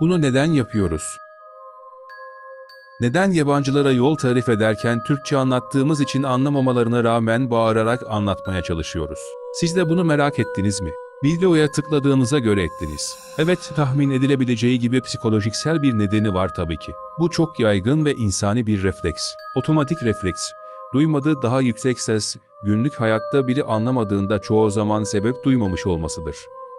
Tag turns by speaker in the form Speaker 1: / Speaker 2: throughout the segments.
Speaker 1: Bunu neden yapıyoruz? Neden yabancılara yol tarif ederken Türkçe anlattığımız için anlamamalarına rağmen bağırarak anlatmaya çalışıyoruz? Siz de bunu merak ettiniz mi? Videoya tıkladığınıza göre ettiniz. Evet, tahmin edilebileceği gibi psikolojiksel bir nedeni var tabii ki. Bu çok yaygın ve insani bir refleks. Otomatik refleks. Duymadığı daha yüksek ses, günlük hayatta biri anlamadığında çoğu zaman sebep duymamış olmasıdır.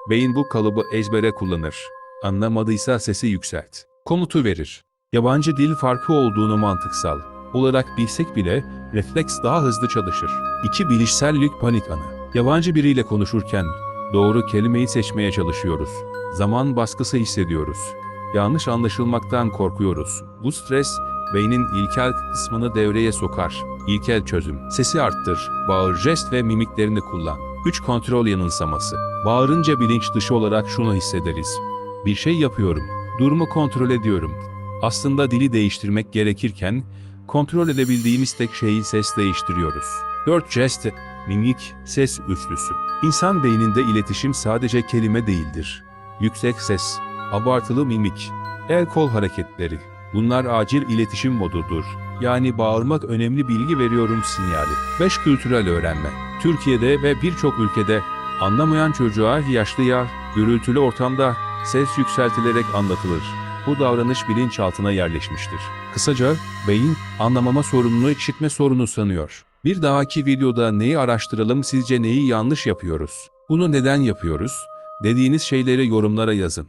Speaker 1: Beyin bu kalıbı ezbere kullanır. Anlamadıysa sesi yükselt. Komutu verir. Yabancı dil farkı olduğunu mantıksal olarak bilsek bile refleks daha hızlı çalışır. İki bilişsellik panik anı. Yabancı biriyle konuşurken doğru kelimeyi seçmeye çalışıyoruz. Zaman baskısı hissediyoruz. Yanlış anlaşılmaktan korkuyoruz. Bu stres beynin ilkel kısmını devreye sokar. İlkel çözüm. Sesi arttır, bağır, jest ve mimiklerini kullan. 3 kontrol yanılsaması. Bağırınca bilinç dışı olarak şunu hissederiz. Bir şey yapıyorum. Durumu kontrol ediyorum. Aslında dili değiştirmek gerekirken kontrol edebildiğimiz tek şeyi ses değiştiriyoruz. 4 jest, mimik, ses üçlüsü. İnsan beyninde iletişim sadece kelime değildir. Yüksek ses, abartılı mimik, el kol hareketleri. Bunlar acil iletişim modudur. Yani bağırmak önemli bilgi veriyorum sinyali. 5 kültürel öğrenme. Türkiye'de ve birçok ülkede anlamayan çocuğa yaşlıya gürültülü ortamda ses yükseltilerek anlatılır. Bu davranış bilinçaltına yerleşmiştir. Kısaca beyin anlamama sorununu işitme sorunu sanıyor. Bir dahaki videoda neyi araştıralım sizce neyi yanlış yapıyoruz? Bunu neden yapıyoruz? Dediğiniz şeyleri yorumlara yazın.